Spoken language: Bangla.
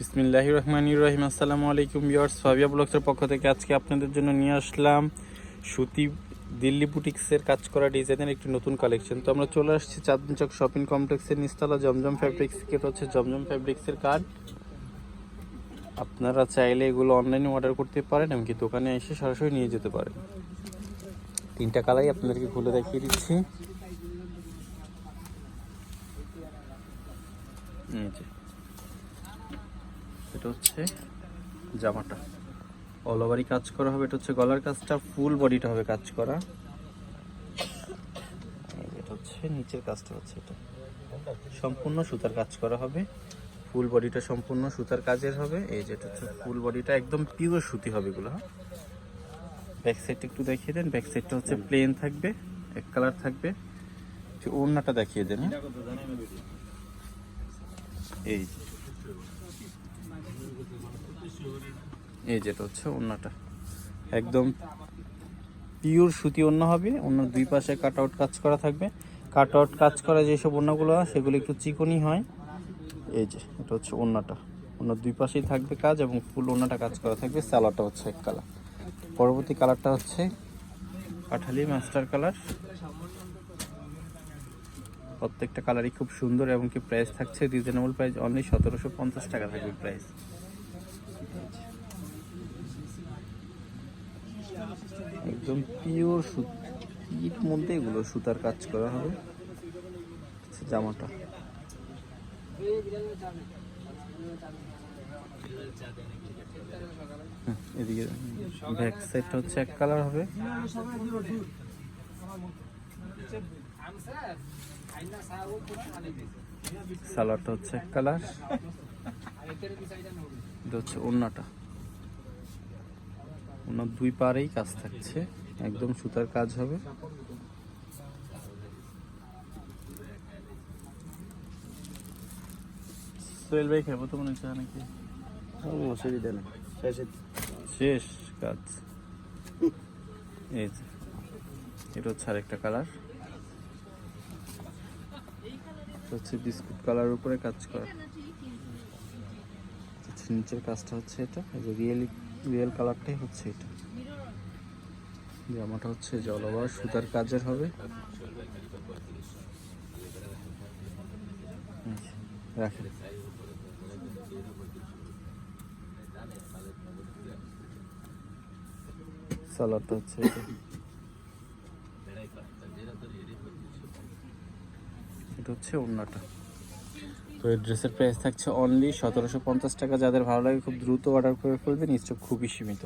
বিসমিল্লাহ রহমানির রহিম। আসসালামু আলাইকুম বিয়ার্স ফাবিয়া ব্লগসের পক্ষ থেকে আজকে আপনাদের জন্য নিয়ে আসলাম সুতি দিল্লি বুটিক্সের কাজ করা ডিজাইনের একটি নতুন কালেকশন। তো আমরা চলে আসছি চাঁদনি চক শপিং কমপ্লেক্সের নিস্তলা জমজম ফ্যাব্রিক্স এটা হচ্ছে জমজম ফ্যাব্রিক্সের কার্ড আপনারা চাইলে এগুলো অনলাইনে অর্ডার করতে পারেন, এমনকি দোকানে এসে সরাসরি নিয়ে যেতে পারেন। তিনটা কালাই আপনাদেরকে খুলে দেখিয়ে দিচ্ছি। এটা হচ্ছে জামাটা। অল ওভারই কাজ করা হবে, এটা হচ্ছে গলার কাজটা ফুল বডিটা হবে কাজ করা। এটা হচ্ছে নিচের কাজটা হচ্ছে এটা। সম্পূর্ণ সুতার কাজ করা হবে ফুল বডিটা সম্পূর্ণ সুতার কাজের হবে। এই যেটা হচ্ছে ফুল বডিটা একদম পিওর সুতি হবে এগুলো ব্যাক সাইডটা একটু দেখিয়ে দেন ব্যাক সাইডটা হচ্ছে প্লেন থাকবে, এক কালার থাকবে। ওড়নাটা দেখিয়ে দেন হ্যাঁ? এই এই যেটা হচ্ছে ওড়নাটা। একদম পিওর সুতি ওড়না হবে। অন্য দুই পাশে কাট আউট কাজ করা থাকবে। কাট আউট কাজ করা যেসব হয় সেগুলো একটু চিকনি হয়। এই যে, এটা হচ্ছে ওড়নাটা। অন্য দুই পাশেই থাকবে কাজ এবং ফুল ওড়নাটা কাজ করা থাকবে। সালোয়ারটা হচ্ছে এক কালার পরবর্তী কালারটা হচ্ছে কাঠালি মাস্টার কালার প্রত্যেকটা কালারই খুব সুন্দর এবং কি প্রাইস থাকছে রিজনেবল প্রাইস অনলি সতেরোশো পঞ্চাশ টাকা থাকবে প্রাইস একদম পিওর সুতির মধ্যে এগুলো সুতার কাজ করা হবে। হচ্ছে জামাটা। হুম, এদিকে ব্যাক হচ্ছে এক কালার হবে। হচ্ছে এক কালার এটা হচ্ছে ওড়নাটা। ওনার দুই পারেই কাজ থাকছে একদম সুতার কাজ হবে। সোহেল ভাই খাব তো মনে হচ্ছে নাকি? অসুবিধা শেষ কাজ। এই যে এটা হচ্ছে আরেকটা কালার হচ্ছে বিস্কুট কালার উপরে কাজ করা। হচ্ছে নিচের কাজটা হচ্ছে এটা রিয়েলি রিয়েল কালারটাই হচ্ছে এটা। জামাটা হচ্ছে জলবার সুতার কাজের হবে। হচ্ছে এটা। এটা হচ্ছে ওড়নাটা তো এই ড্রেসের প্রাইস থাকছে অনলি সতেরোশো পঞ্চাশ টাকা। যাদের ভালো লাগে খুব দ্রুত অর্ডার করে ফেলবেন স্টক খুবই সীমিত।